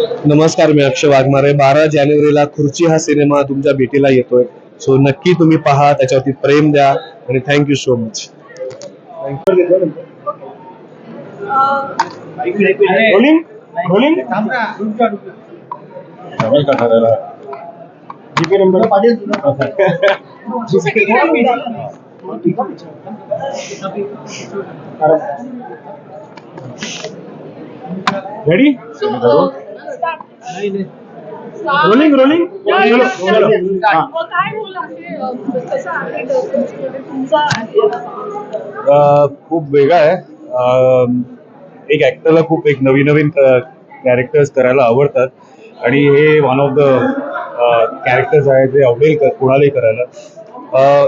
नमस्कार मी अक्षय वाघमारे. बारा जानेवारीला खुर्ची हा सिनेमा तुमच्या भेटीला येतोय. सो नक्की तुम्ही पहा त्याच्यावरती प्रेम द्या आणि thank you so much ready rolling rolling हा. हे म्हणजे खूप वेगळा आहे. एक ऍक्टरला खूप एक नवीन नवीन कॅरेक्टर्स करायला आवडतात. आणि हे वन ऑफ द कॅरेक्टर्स आहे जे आवडेल कोणालाही करायला.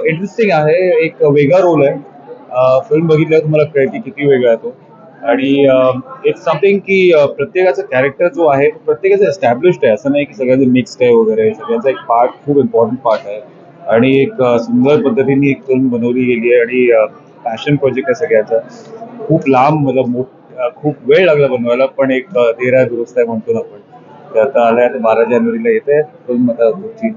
इंटरेस्टिंग आहे. एक वेगळा रोल आहे. फिल्म बघितल्यावर तुम्हाला कळेल की किती वेगळा आहे तो आणि इट्स समथिंग की प्रत्येकाचा कॅरेक्टर जो आहे तो प्रत्येकाचा एस्टॅब्लिश्ड आहे. असं नाही की सगळ्यांचं मिक्स्ड आहे वगैरे. सगळ्यांचा एक पार्ट खूप इम्पॉर्टंट पार्ट आहे. आणि एक सुंदर पद्धतीने एक फिल्म बनवली गेली आहे आणि पॅशन प्रोजेक्ट आहे सगळ्याचा. खूप लांब मतलब मोठ खूप वेळ लागला बनवायला पण एक अ, दुरुस्त आहे म्हणतो ना आपण. तर आता आल्या बारा जानेवारीला येते फिल्म आता पुढची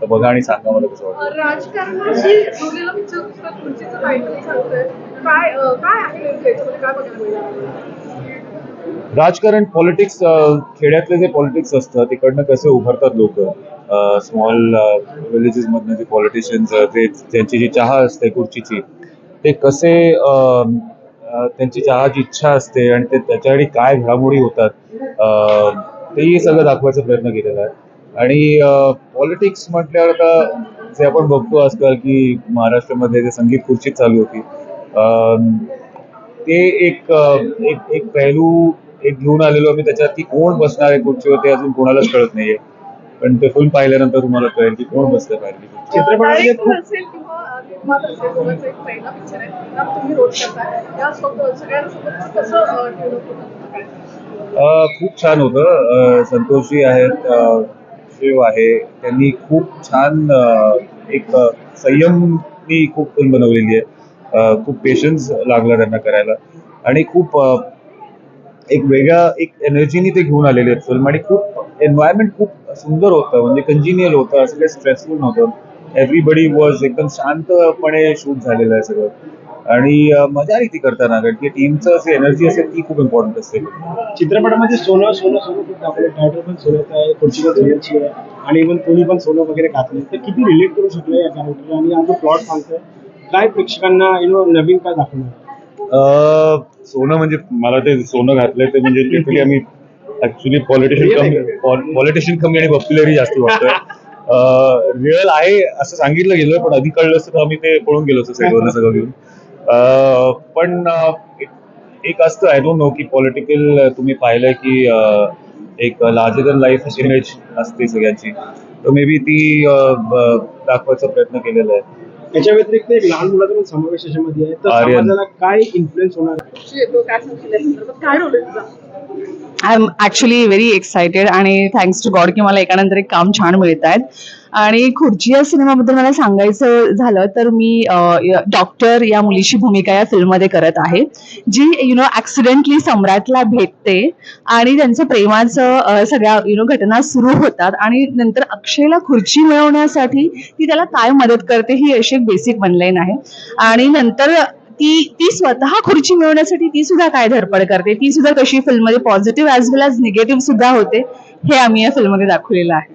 तर बघा आणि सांगा मला कसं वाटतं. राजकारणाशी जोडलेला पिक्चर दुसरा खुर्चीचं टायटल सांगतोय काय अ, काय आहे नेमकं याच्यामध्ये? काय बघायला मिळेल आपल्याला? राजकारण पॉलिटिक्स खेड्यातले जे पॉलिटिक्स असतं तिकडनं कसे उभरतात लोक? स्मॉल विलेजेस मधनं जे पॉलिटिशियन्स ते त्यांची जी चहा असते खुर्चीची ते कसे अं, अं, त्यांची चहाची इच्छा असते आणि ते त्याच्यासाठी काय घडामोडी होतात अं, तेही सगळं दाखवायचा प्रयत्न केलेला आहे. आणि पॉलिटिक्स म्हटल्यावर आता जे आपण बघतो आजकाल की महाराष्ट्रामध्ये जे संगीत खुर्चीत चालू होती अं, ते एक एक एक पैलू एक घेऊन आलेलो आम्ही. त्याच्यात की कोण बसणार आहे खुर्चीवर ते अजून कोणालाच कळत नाहीये. पण ते फिल्म पाहिल्यानंतर तुम्हाला कळेल की कोण बसतंय पाहिजे चित्रपटामध्ये खूप खूप छान होतं. संतोषजी आहेत शिव आहे. त्यांनी खूप छान एक संयमनी खूप फिल्म बनवलेली आहे. खूप पेशन्स लागला त्यांना करायला. आणि खूप एक वेगळ्या एक एनर्जीनी ते घेऊन आलेले आहेत फिल्म आणि खूप एन्व्हायरमेंट खूप सुंदर होतं. म्हणजे कंजिनियल होतं असं काही स्ट्रेसफुल नव्हतं. एव्हरीबडी वॉज एकदम शांतपणे शूट झालेलं आहे सगळं. आणि मजा आली ती करताना कारण की टीमचं जी एनर्जी असेल ती खूप इम्पॉर्टंट असते. चित्रपटामध्ये सोनं सोनं सोनं खूप दाखवलं टायटल पण सोन्याचं आहे खुर्ची पण सोन्याची आहे आणि इव्हन कोणी पण सोनं वगैरे घातलं तर किती रिलेट करू शकलं या कॅरेक्टरला आणि आता प्लॉट सांगतोय काय प्रेक्षकांना यु नो नवीन काय दाखवणार? अ, सोनं म्हणजे मला ते सोनं घातलंय ते म्हणजे लिटरली आम्ही ऍक्च्युली पॉलिटिशियन कमी पॉलिटिशियन कमी आणि पॉप्युलरी जास्त वाटतोय. रिअल आहे असं सांगितलं गेलं पण आधी कळलं असतं तर आम्ही ते पळून गेलो असतो सगळं घेऊन. पण अ, एक- एक असतं आय डोंट नो की पॉलिटिकल तुम्ही पाहिलंय की एक लार्जर दॅन लाईफ इमेज असते सगळ्यांची. तर मे बी ती दाखवायचा प्रयत्न केलेला आहे. याच्या व्यतिरिक्त एक लहान मुलाचा पण समावेश याच्यामध्ये आहे. तर आर्यन. समाजाला काय इन्फ्लुएन्स होणार आहे? I am actually very excited आणि थँक्स टू गॉड की मला एकानंतर एक काम छान मिळत आहेत. आणि खुर्ची या सिनेमाबद्दल मला सांगायचं झालं तर मी डॉक्टर या मुलीची भूमिका या फिल्ममध्ये करत आहे जी यु नो ॲक्सिडेंटली सम्राटला भेटते आणि त्यांचं प्रेमाचं सगळ्या यु नो घटना सुरू होतात आणि नंतर अक्षयला खुर्ची मिळवण्यासाठी ती त्याला काय मदत करते ही अशी एक बेसिक वनलाईन आहे. आणि नंतर ती ती स्वतः खुर्ची मिळवण्यासाठी ती सुद्धा काय धडपड करते ती सुद्धा कशी फिल्ममध्ये positive as well as negative सुद्धा होते हे आम्ही या फिल्ममध्ये दाखवलेलं आहे.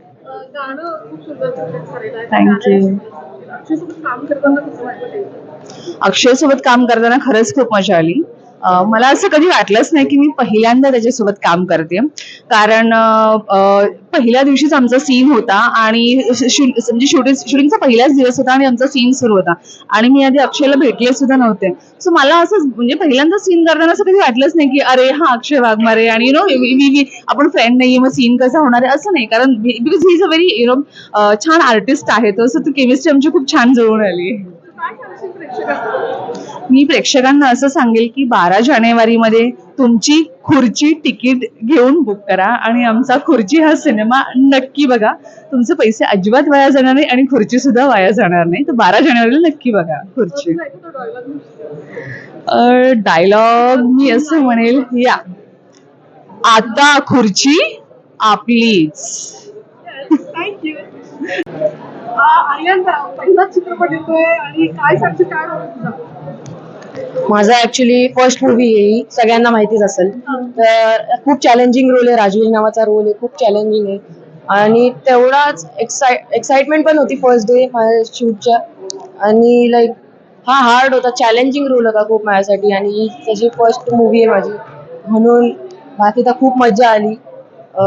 अ, गाणं खूप सुंदर सुंदर झालेलं आहे Thank you. अक्षयसोबत काम करताना खरंच खूप मजा आली. मला असं कधी वाटलंच नाही की मी पहिल्यांदा त्याच्यासोबत काम करते. कारण पहिल्या दिवशीच आमचा सीन होता आणि म्हणजे शूटिंग शूटिंगचा पहिलाच दिवस होता आणि आमचा सीन सुरू होता. आणि मी आधी अक्षयला भेटले सुद्धा नव्हते. सो मला असं म्हणजे पहिल्यांदा सीन करताना असं कधी वाटलंच नाही की अरे हा अक्षय वाघमारे आणि यु नो आपण फ्रेंड नाहीये मग सीन कसा होणार आहे? असं नाही. कारण because he is a very you know छान आर्टिस्ट आहे. तो सो ती केमिस्ट्री आमची खूप छान जुळून आली. मी प्रेक्षकांना असं सांगेल की बारा जानेवारीमध्ये तुमची खुर्ची तिकीट घेऊन बुक करा आणि आमचा खुर्ची हा सिनेमा नक्की बघा. तुमचे पैसे अजिबात वाया जाणार नाही आणि खुर्ची सुद्धा वाया जाणार नाही. तर बारा जानेवारीला नक्की बघा खुर्ची. डायलॉग मी असं म्हणेल या. आता खुर्ची आपलीच. थँक्यू पहिलाच चित्रपट येतोय आणि काय सांगते काय माझा ऍक्च्युली फर्स्ट मूवी आहे सगळ्यांना माहितीच असेल. तर खूप चॅलेंजिंग रोल आहे. राजवीर नावाचा रोल आहे. खूप चॅलेंजिंग आहे. आणि तेवढाच एक्साइ एक्साइटमेंट पण होती फर्स्ट डे माझ्या शूटच्या. आणि लाईक हा हार्ड होता. चॅलेंजिंग रोल होता खूप माझ्यासाठी. आणि ही त्याची फर्स्ट मूवी आहे माझी. म्हणून बाकी तर खूप मज्जा आली.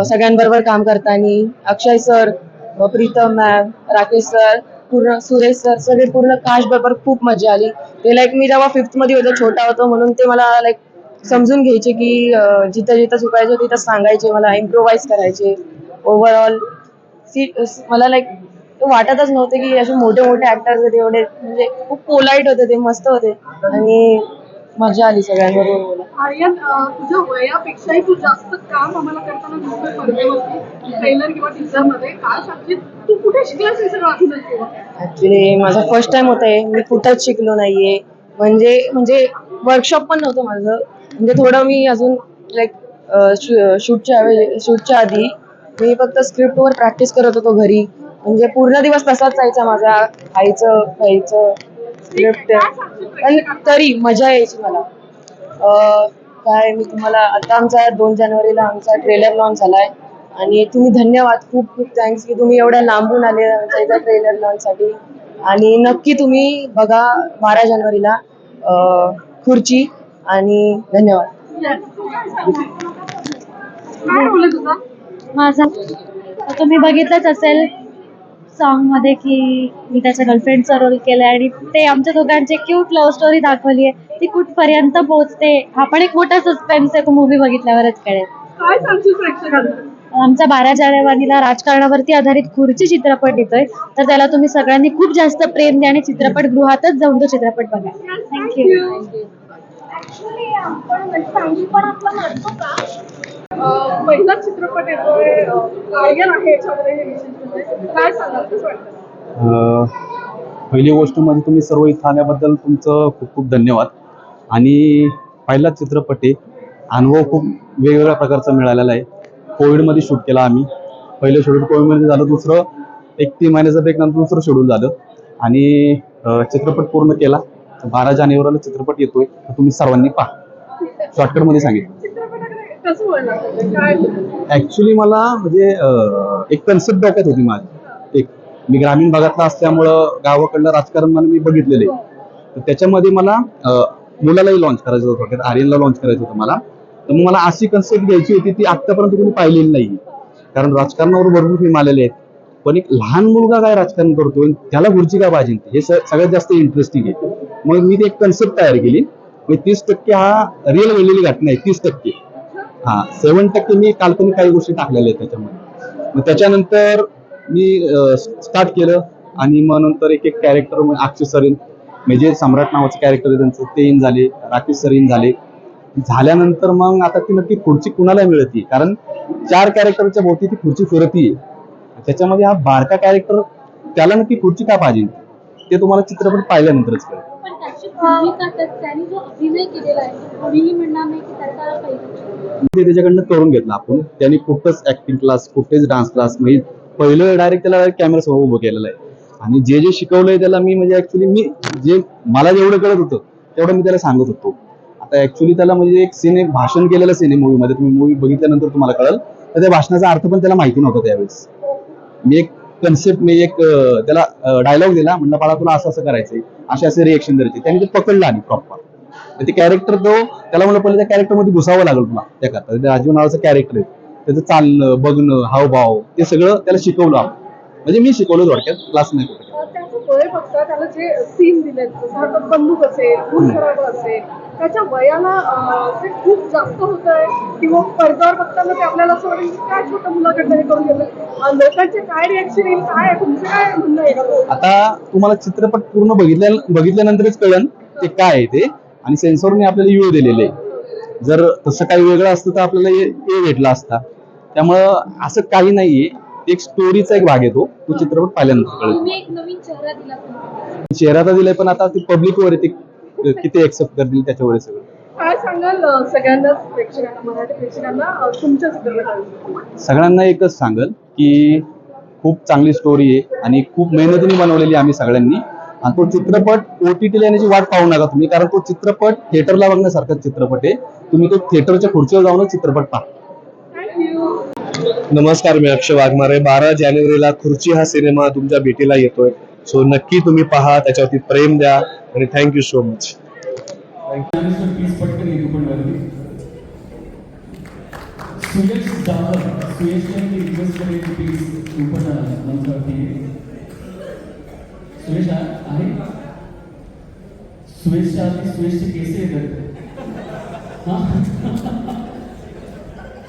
सगळ्यांबरोबर काम करताना. Akshay sir Pritam ma'am Rakesh sir पूर्ण सुरेश सर सगळे पूर्ण कास्ट बरोबर खूप मजा आली. ते लाईक मी जेव्हा फिफ्थमध्ये होतो छोटा होतो म्हणून ते मला लाईक समजून घ्यायचे की जिथं जिथं चुकायचं तिथं सांगायचे मला इम्प्रोवाइज करायचे. ओव्हरऑल सीट मला लाईक वाटतच नव्हते की असे मोठे मोठे ऍक्टर्स होते एवढे म्हणजे खूप पोलाईट होते ते मस्त होते. आणि मजा आली सगळ्यांबरोबर. आर्यन अं, तुझ्या वयापेक्षाही तू जास्त काम आम्हाला करताना दिसतोय पडद्यावरती ट्रेलर किंवा टीचरमध्ये काय सांगशील तू कुठे शिकलास हे सगळं अभिनय ऍक्च्युली माझा फर्स्ट टाइम होत आहे मी कुठंच शिकलो नाहीये. म्हणजे म्हणजे वर्कशॉप पण नव्हतं माझं. म्हणजे थोडं मी अजून लाईक शूटच्या वेळी शूटच्या आधी मी फक्त स्क्रिप्टवर प्रॅक्टिस करत होतो घरी. म्हणजे पूर्ण दिवस तसाच जायचा माझा. खायचं प्यायचं. पण तरी मजा यायची मला. अं, काय मी तुम्हाला आता आमचा दोन जानेवारीला आमचा ट्रेलर लॉन्च झालाय. आणि तुम्ही धन्यवाद. खूप खूप थँक्स की तुम्ही एवढ्या लांबून आले आमच्या इथं ट्रेलर लॉन्च साठी. आणि नक्की तुम्ही बघा बारा जानेवारीला अं, खुर्ची. आणि धन्यवाद. काय माझा तुम्ही बघितलंच असेल सॉन्गमध्ये की मी त्याच्या गर्लफ्रेंडचा रोल केलाय आणि ते आमच्या दोघांची क्यूट लव्ह स्टोरी दाखवली आहे ती कुठपर्यंत पोहोचते हा पण एक मोठा सस्पेन्स आहे तो मूवी बघितल्यावरच कळेल. काय सांगशील प्रेक्षकांना? आमचा बारा जानेवारीला राजकारणावरती आधारित खुर्ची चित्रपट येतोय. तर त्याला तुम्ही सगळ्यांनी खूप जास्त प्रेम द्या आणि चित्रपटगृहातच जाऊन तो चित्रपट बघा. थँक्यू चित्रपट येतोय आर्यन आहे याच्यामध्ये हे विशेष म्हणजे. काय सांगाल कसं वाटतं? अं, पहिली गोष्ट म्हणजे तुम्ही सर्व इथं आल्याबद्दल तुमचं खूप खूप धन्यवाद. आणि पहिलाच चित्रपट आहे अनुभव खूप वेगवेगळ्या प्रकारचा मिळालेला आहे. कोविडमध्ये शूट केला आम्ही. पहिलं शेड्यूल कोविडमध्ये झालं दुसरं एक तीन महिन्याचा ब्रेक नंतर दुसरं शेड्यूल झालं. आणि चित्रपट पूर्ण केला. बारा जानेवारीला चित्रपट येतोय तुम्ही सर्वांनी पहा. शॉर्टकटमध्ये सांगितलं चित्रपटाकडे कसं वळलं म्हणजे काय ऍक्च्युली मला म्हणजे एक कन्सेप्ट डोक्यात होती माझी. एक मी ग्रामीण भागातला असल्यामुळं गावाकडलं राजकारण मला मी बघितलेलं आहे. तर त्याच्यामध्ये मला मुलालाही लॉन्च करायचं होतं थोडक्यात आर्यनला लॉन्च करायचं होतं मला. तर मग मला अशी कन्सेप्ट घ्यायची होती ती आत्तापर्यंत कोणी पाहिलेली नाही कारण राजकारणावर भरपूर फिल्म आलेले आहेत. पण एक लहान मुलगा काय राजकारण करतो आणि त्याला खुर्ची काय पाहिजे हे सगळ्यात जास्त इंटरेस्टिंग आहे. मग मी ती एक कन्सेप्ट तयार केली. म्हणजे तीस टक्के हा रिअल घडलेली घटना आहे तीस टक्के. हा सेवन टक्के मी काल्पनिक काही गोष्टी टाकलेल्या आहेत त्याच्यामध्ये. मग त्याच्यानंतर मी स्टार्ट केलं आणि मग नंतर एक एक कॅरेक्टर अक्षय सरीन. म्हणजे सम्राट नावाचं कॅरेक्टर त्यांचं ते इन झाले राकेश सर इन झाले. झाल्यानंतर मग आता ती नक्की खुर्ची कुणाला मिळते? कारण चार कॅरेक्टरच्या भोवती ती खुर्ची फिरतीये. त्याच्यामध्ये हा बारका कॅरेक्टर त्याला नक्की खुर्ची का पाहिजे? ते तुम्हाला चित्रपट पाहिल्यानंतरच कळेल. भूमिका त्यांनी जो अभिनय केलेला आहे कोणीही म्हणणार नाही की त्याचा ते त्याच्याकडनं करून घेतलं आपण. त्यांनी कुठंच ऍक्टिंग क्लास कुठेच डान्स क्लास म्हणजे पहिलं डायरेक्ट त्याला कॅमेरा समोर उभं केलेलं आहे. आणि जे जे शिकवलंय त्याला मी म्हणजे ऍक्च्युली मी जे मला जेवढं कळत होतं तेवढं मी त्याला सांगत होतो. आता ऍक्च्युली त्याला म्हणजे एक सीन एक भाषण केलेलं सीन आहे मूवीमध्ये तुम्ही मूवी बघितल्यानंतर तुम्हाला कळेल. तर त्या भाषणाचा अर्थ पण त्याला माहिती नव्हता त्यावेळेस. मी एक कन्सेप्ट मी एक त्याला डायलॉग दिला म्हणलं बाळा तुला असं असं करायचंय असे असे रिएक्शन द्यायचे. त्याने ते पकडलं आणि प्रॉपर ते कॅरेक्टर तो त्याला म्हणलं पहिले त्या कॅरेक्टरमध्ये घुसावं लागलं तुला त्या करता. राजीव नावाचं कॅरेक्टर आहे. त्याचं चालणं बघणं हावभाव ते सगळं त्याला शिकवलं आपण. म्हणजे मी शिकवलं थोडक्यात क्लास नाही कुठे. वय बघता त्याला जे सीन दिलेत जसं बंदूक असेल खराब असेल त्याच्या वयाला ते खूप जास्त होत आहे किंवा पडद्यावर बघताना ते आपल्याला असं वाटेल की काय छोटं मुलाकडनं हे करून घेतलं अं, लोकांचे काय रिॲक्शन येईल काय आहे? तुमचं काय म्हणणं आहे? का आता तुम्हाला चित्रपट पूर्ण बघितल्या बघितल्यानंतरच कळन ते काय आहे ते. आणि सेन्सॉरने आपल्याला यू दिलेले. जर तसं काही वेगळं असतं तर आपल्याला ए भेटला असता. त्यामुळं असं काही नाहीये. एक स्टोरीचा एक भाग येतो तो. चित्रपट पाहिल्यानंतर कळेल. तुम्ही एक नवीन चेहरा दिला तुम्ही चेहरा तर दिलाय पण आता ते पब्लिकवर आहे ते किती एक्सेप्ट करतील त्याच्यावर आहे सगळं? काय सांगाल अं, सगळ्यांनाच प्रेक्षकांना मराठी प्रेक्षकांना अं, तुमच्या चित्रपटाविषयी सगळ्यांना एकच सांगल की खूप चांगली स्टोरी आहे आणि खूप मेहनतीने बनवलेली आहे आम्ही सगळ्यांनी. आणि तो चित्रपट ओ टी टीला येण्याची वाट पाहू नका तुम्ही कारण तो चित्रपट थिएटरला बघण्यासारखा चित्रपट आहे. तुम्ही तो थिएटरच्या खुर्चीवर जाऊनच चित्रपट पहा नमस्कार मी अक्षय वाघमारे. बारा जानेवारीला खुर्ची हा सिनेमा तुमच्या भेटीला येतोय. सो नक्की तुम्ही पहा त्याच्यावरती प्रेम द्या आणि थँक्यू सो मच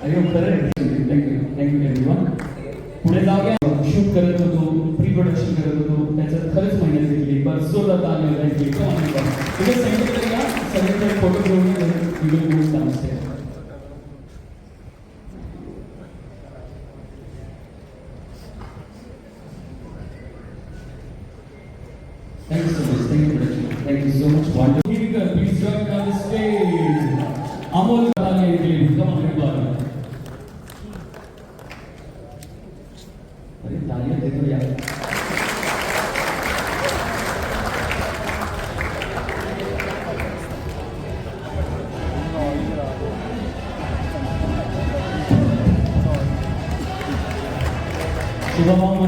अरे खरं आहे. थँक्यू एव्हरीवन पुढे जाऊया. शूट करत होतो. শুভমঙ্গল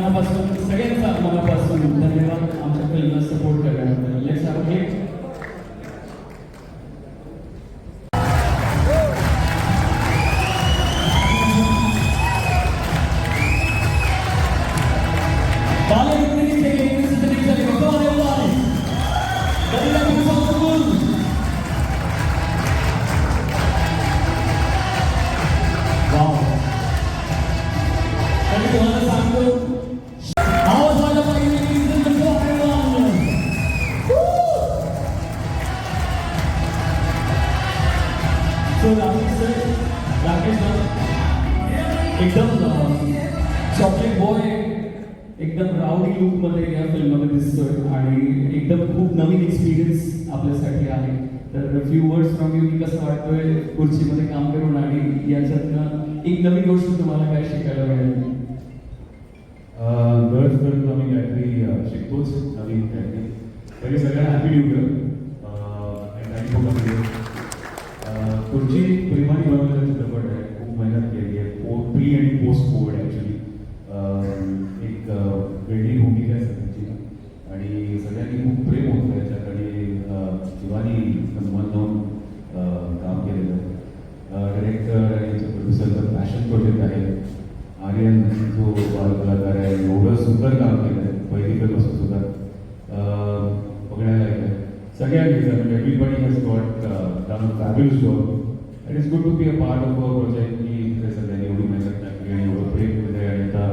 सुंदर काम केलं आहे पहिलीकडपासून सुद्धा. अं, बघण्याला येतं सगळ्यांनी म्हणजे everybody has got done fabulous work it is good to be a part of a project की इथे सगळ्यांनी एवढी मेहनत टाकली आणि एवढं प्रेम दिलं आणि आता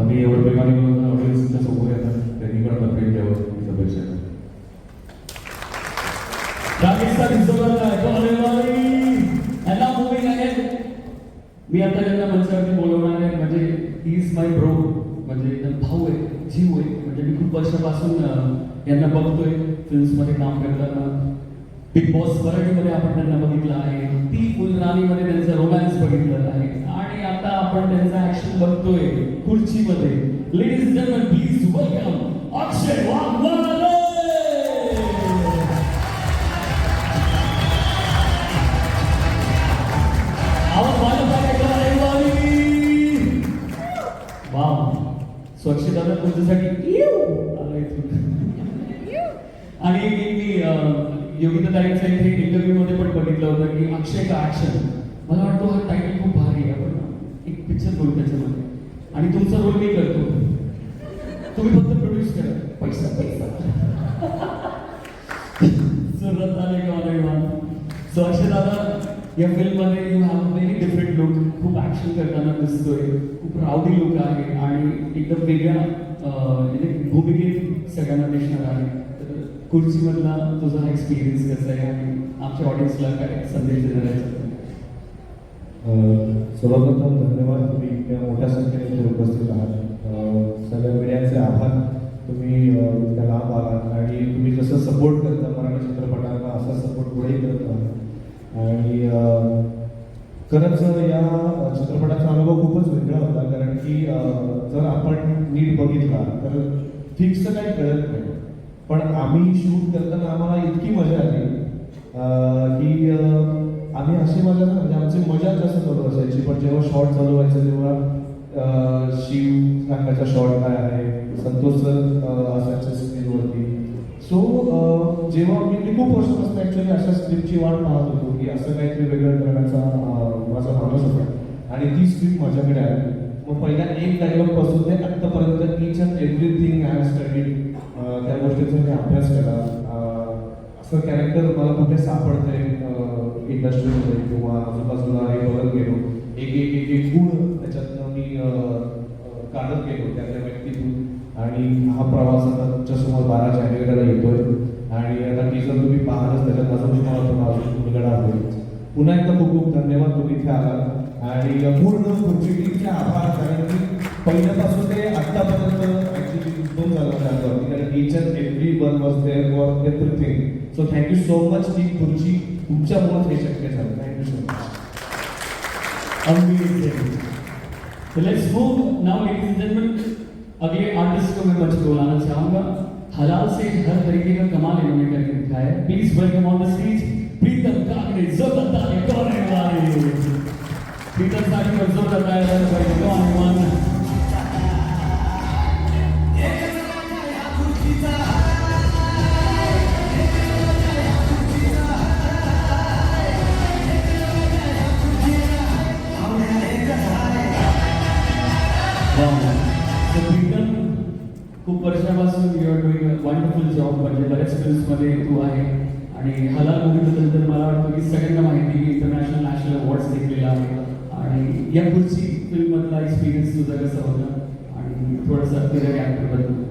आम्ही एवढं प्रेमाने म्हणून ऑडियन्सच्या समोर येतात त्यांनी पण आता प्रेम द्यावं ही अपेक्षा आहे राकेशचा जोरात आहे. Come on, everybody. And now moving ahead. मी आता त्यांना मंचावरती बोलवणार आहे म्हणजे ही इज माय ब्रो म्हणजे एकदम भाऊ आहे जीव आहे म्हणजे मी खूप वर्षापासून अं, यांना बघतोय फिल्म्समध्ये काम करताना बिग आपण त्यांना बघितलं आहे. ती फुलराणीमध्ये त्यांचं रोमॅन्स बघितलं आहे. आणि आता आपण त्यांचा ऍक्शन बघतोय खुर्चीमध्ये. Ladies gentlemen please welcome Akshay Waghmare! स्वच्छता तुमच्यासाठी अं, योगिता ताईंचा इथे इंटरव्ह्यू मध्ये पण बघितलं होतं की अक्षय का ऍक्शन मला वाटतो हा टायटल खूप भारी आहे. आपण एक पिक्चर करू त्याच्यामध्ये. आणि तुमचा रोल मी करतो. तुम्ही फक्त प्रोड्यूस करा. पैसा पैसा. सुरत आले का मला सो अक्षय दादा या फिल्ममध्ये you have very different look खूप ऍक्शन करताना दिसतोय. खूप रावडी लुक आहे. आणि एकदम वेगळ्या म्हणजे भूमिकेत सगळ्यांना दिसणार आहे. खुर्चीमधला तुझा एक्सपिरियन्स कसा आहे आणि आमच्या ऑडियन्सला काय संदेश देणार आहे? सर्वप्रथम धन्यवाद तुम्ही इतक्या मोठ्या संख्येने इथे उपस्थित आहात. सगळ्या मीडियाचे आभार. तुम्ही इतक्या लाभ आलात आणि तुम्ही जसं सपोर्ट करता मराठी चित्रपटांना असा सपोर्ट पुढेही करत राहा खरंच या चित्रपटाचा अनुभव खूपच वेगळा होता कारण की जर आपण नीट बघितला तर फिक्स काही कळत नाही. पण आम्ही शूट करताना आम्हाला इतकी मजा आली. की आम्ही अशी मजा ना म्हणजे आमची मजा जास्त चालू असायची पण जेव्हा शॉर्ट चालू व्हायचं तेव्हा शिव नाकाचा शॉर्ट काय आहे संतोष सर असायच्या स्क्रीनवरती सो जेव्हा मी मी खूप वर्षापासून ॲक्च्युली अशा स्क्रिप्टची वाट पाहत होतो की असं काहीतरी वेगळं करण्याचा माझा माणूस होता. आणि ती स्क्रिप्ट माझ्याकडे आली. मग पहिल्या एक डायलॉगपासून ते आत्तापर्यंत इच अँड एव्हरी त्या मी अभ्यास केला. असं कॅरेक्टर मला कुठे सापडतंय इंडस्ट्रीमध्ये किंवा आजूबाजूला हे बघत गेलो एक एक एक एक गुण त्याच्यातनं मी काढत गेलो त्या त्या व्यक्तीतून. आणि हा प्रवास आता तुमच्यासमोर बारा जानेवारीला येतोय. आणि आता टीजर तुम्ही पाहालच त्याच्यात माझा तुम्हाला थोडा अजून उलगडा होईल पुन्हा एकदा खूप खूप धन्यवाद तुम्ही इथे आलात. आणि पूर्ण पुढची टीमचे आभार कारण की पहिल्यापासून ते आत्तापर्यंत ॲक्च्युली दोन झालं त्याच्यावरती कारण each and every one was there for everything so thank you so much team Khurchi तुमच्यामुळेच हे शक्य झालं thank you so much Amazing. So let's move now, ladies and gentlemen. अगले आर्टिस्ट को मैं मंच पे बुलाना चाहूंगा। हलाल से हर तरीके का कमाल इन्होंने करके दिखाया है। Please welcome on the stage Pritam Kakade जोरदार ताली करने वाले प्रीतमसाठी पर जोरदार ताली बरं कौन वन So, वर्षापासून you are doing wonderful job म्हणजे बऱ्याच फिल्म्समध्ये तू आहे. आणि हलाल मूवीबद्दल तर मला वाटतं की सगळ्यांना माहिती की इंटरनॅशनल नॅशनल अवॉर्ड्स घेतलेला आहे. आणि या पुढची फिल्ममधला एक्सपिरियन्स तुझा कसा होता? आणि थोडंसं तुझ्या कॅरेक्टरबद्दल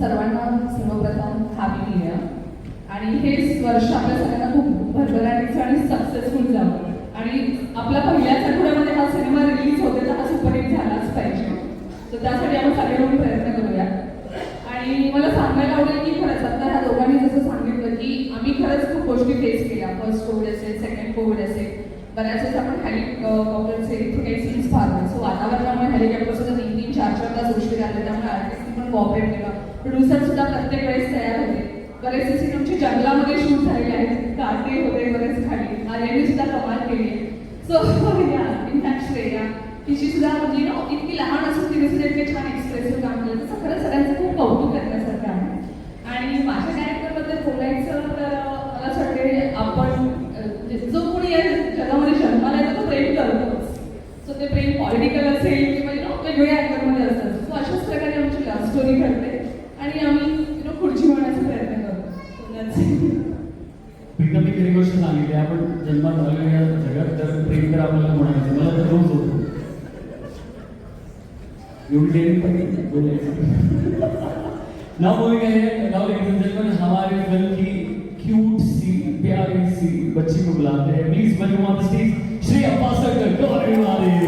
सर्वांना सर्वप्रथम हॅपी न्यू इयर आणि हेच वर्ष आपल्या सगळ्यांना खूप भरभराटीचं आणि सक्सेसफुल जावं. आणि आपल्या पहिल्याच आठवड्यामध्ये हा सिनेमा रिलीज होते तर हा सुपरहिट झालाच पाहिजे तर त्यासाठी आपण सगळे मिळून प्रयत्न करूया आणि मला सांगायला आवडेल की खरंच आता ह्या दोघांनी जसं सांगितलं की आम्ही खरंच खूप गोष्टी फेस केल्या फर्स्ट कोविड असेल सेकंड कोविड असेल बऱ्याच वेळेस आपण हेलिकॉप्टरचे इथे काही सीन्स पाहतो सो वातावरणामुळे हेलिकॉप्टरसुद्धा तीन तीन चार चार तास उशीर आले त्यामुळे आर्टिस्टनी पण कॉपरेट केलं प्रोड्युसर सुद्धा प्रत्येक वेळेस तयार होते बरेचसे सीन आमचे जंगलामध्ये शूट झालेले आहेत काटे होते बरेच खाली आर्याने सुद्धा कमाल केली सो या इनफॅक्ट श्रेया तिची सुद्धा म्हणजे नो इतकी लहान असून तिने सुद्धा इतके छान एक्सप्रेसिव्ह काम केलं तसं खरंच सगळ्यांचं खूप कौतुक करण्यासारखं आहे आणि माझ्या कॅरेक्टरबद्दल बोलायचं तर अं, मला असं वाटते आपण अं, म्हणजे जो कोणी या जगामध्ये जन्माला येतो तो प्रेम करतोच सो ते प्रेम पॉलिटिकल असेल किंवा यु नो वेगवेगळ्या अँगलमध्ये असतात सो अशाच प्रकारे आमची लव्ह स्टोरी घडते आणि आम्ही यु नो पुढची होण्याचा प्रयत्न करतो So that's it. प्रीतम एक खरी गोष्ट सांगितली निर्माण जन्मात आलो जगात जर प्रेम तर आपल्याला म्हणायचं. मला तर रोज होतो. एवढी डेअरिंग पण बोलायचं हमारे की क्यूट सी प्यारी सी बच्ची को बुलाते हैं please welcome on the stage Shreya Pasarkar Gaurav वाले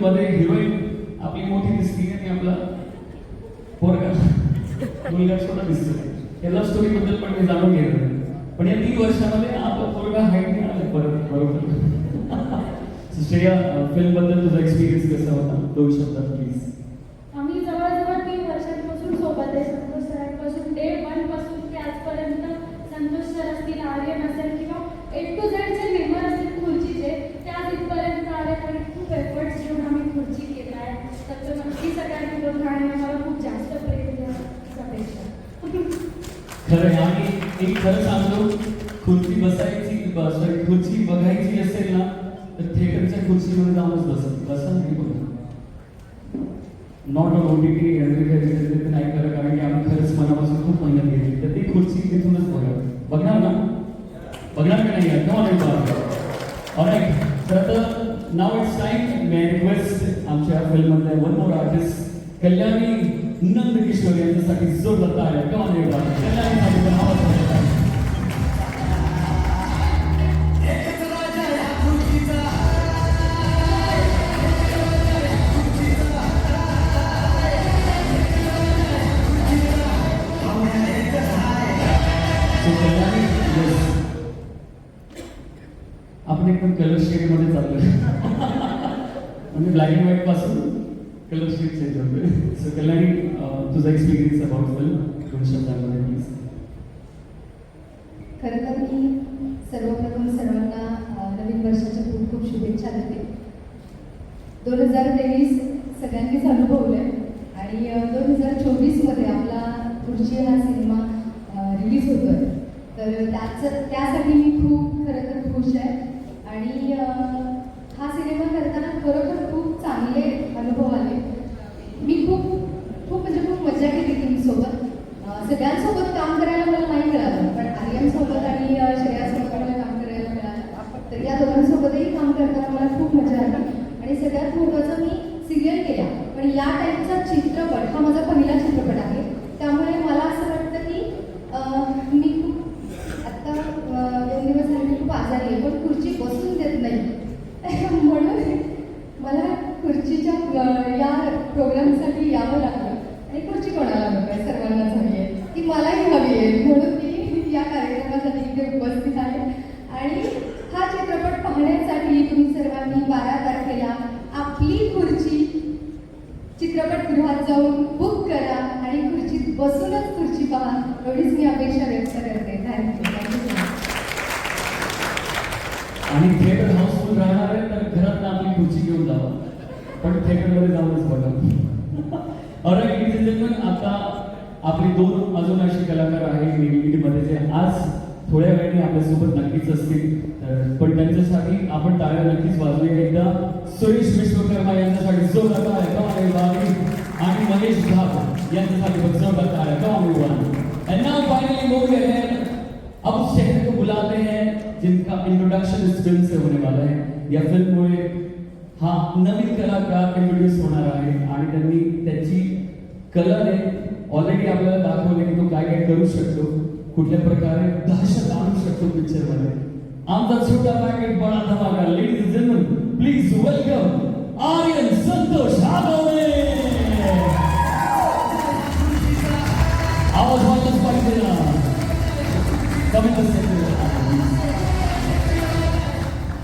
मध्ये हिरोईन आपली मोठी दिसते आणि आपला पोरगा. मुलगा छोटा दिसतो. या लव्ह स्टोरी बद्दल पण मी जाणून घेतलं पण या तीन वर्षामध्ये आपला पोरगा हाईट नाही आला परत. बरोबर. श्रेया फिल्मबद्दल तुझा एक्सपिरियन्स कसा होता? दोन शब्दात प्लीज आम्ही जवळजवळ तीन वर्षांपासून सोबत आहे संतोष सरांपासून डे वनपासून ते आजपर्यंत संतोष सर असतील आर्यन असेल किंवा ए टू झेड जे मेंबर असतील खुर्चीचे त्या तिथपर्यंत आले आणि खूप एफर्ट्स घेऊन आम्ही खुर्ची केला आहे तर तो नक्की सगळ्यांनी बघा आणि आम्हाला खूप जास्त प्रेम द्या हीच अपेक्षा खरं आम्ही आणि एक खरं सांगतो खुर्ची बसायची सॉरी खुर्ची बघायची असेल ना तर थिएटरच्या खुर्चीमध्ये जाऊनच बसत बसा नाही बघा not on O T T नाही खरं कारण की आम्ही खरंच मनापासून खूप मेहनत घेतली. तर ती खुर्ची तिथूनच बघा. बघणार ना? बघणार का नाही? ऑलराईट तर आता नाव इट्स टाइम मॅन रिक्वेस्ट आमच्या फिल्ममधले one more artist Kalyani. Nand Kishore यांच्यासाठी जोरदार. So, Kalyani yes. आपण एकदम कलर शेडमध्ये चाललोय. म्हणजे ब्लॅक अँड व्हाईटपासून कलर शेड चेंज होतोय. सो कल्याणी तुझा एक्सपिरियन्स अबाउट फिल्म दोन शब्दांमध्ये प्लीज खरं तर मी सर्वप्रथम सर्वांना नवीन वर्षाच्या खूप खूप शुभेच्छा देते. दोन हजार तेवीस सगळ्यांनीच अनुभवलंय आणि दोन हजार चोवीसमध्ये आपला खुर्ची हा सिनेमा रिलीज होतोय. तर त्याचं त्यासाठी मी खूप खरं तर खुश आहे. आणि हा सिनेमा करताना खरोखर खूप चांगले अनुभव आले मी खूप खूप म्हणजे खूप मजा केली टीमसोबत अ, सगळ्यांसोबत काम करायला मला नाही मिळालं पण आर्यनसोबत आणि अ, श्रेयासोबत मला काम करायला मिळालं तर या दोघांसोबतही काम करताना मला खूप मजा आली आणि सगळ्यात महत्त्वाचं मी सिरियल केल्या पण या टाईपचा चित्रपट हा माझा पहिला चित्रपट आहे त्यामुळे मला असं वाटतं की अ, मी खूप आत्ता अ, दोन दिवस झाले मी खूप आजारी आहे पण खुर्ची बसून देत नाही म्हणून मला खुर्चीच्या अ, या प्रोग्रामसाठी यावं लागलं आणि खुर्ची कोणाला नको आहे सर्वांनाच हवी आहे ती मलाही हवी आहे म्हणून मी या कार्यक्रमासाठी इथे उपस्थित आहे आणि हा चित्रपट पाहण्यासाठी तुम्ही सर्वांनी बारा तारखेला आपली खुर्ची चित्रपटगृहात जाऊन बुक करा आणि खुर्चीत बसूनच खुर्ची पहा एवढीच मी अपेक्षा व्यक्त करते thank you thank you so much आणि थिएटर हाऊसफुल राहणार आहे तर घरात आपली खुर्ची घेऊन जावा पण थिएटरमध्ये जाऊनच बघा अरे जेंटलमॅन आता आपले दोन अजून असे कलाकार आहे मध्ये जे आज थोड्या वेळाने आपल्यासोबत नक्कीच असतील तर पण त्यांच्यासाठी आपण टाळ्या नक्कीच वाजवूया एकदा सुरेश विश्वकर्मा यांच्यासाठी जोरदार टाळ्या कमाल एवढी आणि महेश घाट यांच्यासाठी पण जोरदार टाळ्या कमाल एवढी And now finally moving ahead, अब उस शहर को बुलाते हैं जिनका इंट्रोडक्शन इस फिल्म से होने या फिल्ममुळे हा नवीन कलाकार इंट्रोड्यूस होणार आहे आणि त्यांनी त्याची कलाने ऑलरेडी आपल्याला दाखवले की तो काय काय करू शकतो कुठल्या प्रकारे दहशत आणू शकतो पिक्चरमध्ये आमचा छोटा पॅकेट बडा धमाका ladies and gentlemen please welcome Aryan Santosh Agawane आवाज वाटच पाहिजे ना. कमी So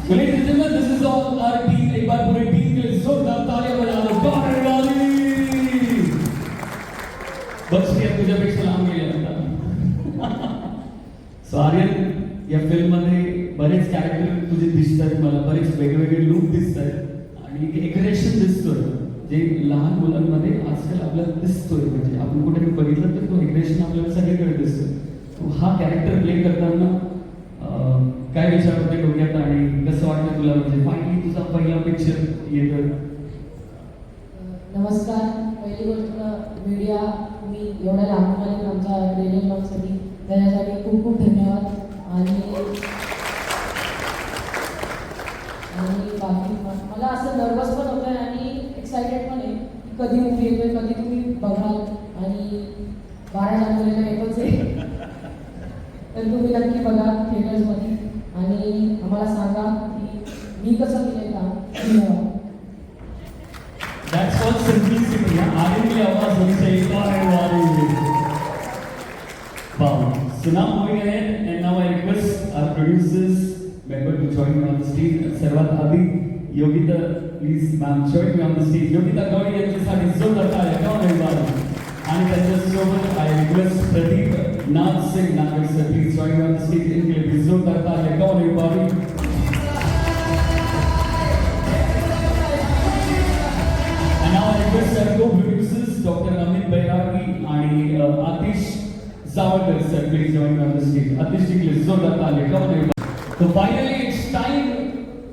ladies and gentlemen, this is all our team. एक बार पूरे के जोरदार तालियां बजा दो वाली। तुझ्यापेक्षा लांब गेले आता सो आर्यन या मध्ये बरेच कॅरेक्टर तुझे दिसत मला. बरेच वेगवेगळे लूक दिसत आणि एक रेशन दिसतोय. जे लहान मुलांमध्ये आजकाल आपल्याला दिसतोय. म्हणजे आपण कुठे बघितलं तर तो एग्रेशन आपल्याला सगळीकडे दिसतोय. हा कॅरेक्टर प्ले करताना तुला म्हणजे फायनली तुझा पहिला पिक्चर येतोय नमस्कार. पहिली गोष्ट मीडिया मी एवढ्या लांबून आले आमच्या ट्रेलर लॉनसाठी त्याच्यासाठी खूप खूप धन्यवाद. आणि आणि बाकी मला असं नर्वस पण होतं आहे आणि एक्सायटेड पण आहे कधी मूवी येतोय कधी तुम्ही बघाल. आणि बारा जानेवारीला येतोच आहे. तर तुम्ही नक्की बघा थिएटर्समध्ये आणि आम्हाला सांगा की मी कसं केलं काम धन्यवाद That's called simplicity. Yeah? आगे की आवाज होनी चाहिए कॉर्नर वाली Wow. So now moving ahead, and now I request our producers member to join me on the stage. सर्वात आधी Yogita please ma'am join me on the Yogita Gawali यांच्यासाठी जोरदार टाळ्या कॉर्नर आणि त्याच्यासोबत आय रिक्वेस्ट प्रदीप नाथ सिंग नागरिक sir please join on the stage इनके लिए जोरदार तालियां कॉर्नर And now I आणि Atish Jawalkar sir please join on the stage Atish ji जोरदार ताली कम तर फायनली इट्स टाइम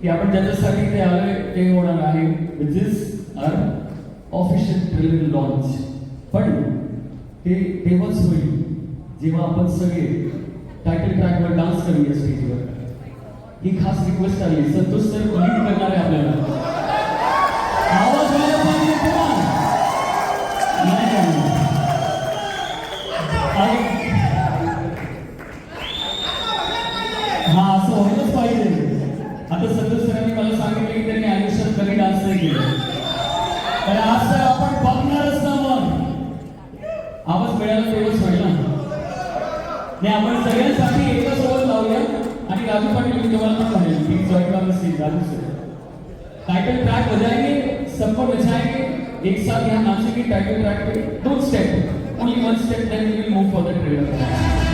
की आपण ज्याच्यासाठी ते आलोय ते होणार आहे which is our official trailer launch पण ते तेव्हाच होईल जेव्हा आपण सगळे टायटल ट्रॅकवर डान्स करूया स्टेजवर ही खास रिक्वेस्ट आली संतोष सर लीड करणार आहे आपल्याला. आवाज आपण सगळ्यांसाठी एकच रोल लावूया. आणि राजू पाटील मी तुम्हाला पण म्हणेल की जॉईन वाला scene Raju sir title track बजाएंगे सबको नचाएंगे एक साथ यहाँ नाचेंगे टाइटल ट्रैक पे. दो step only one step then we will move for the trailer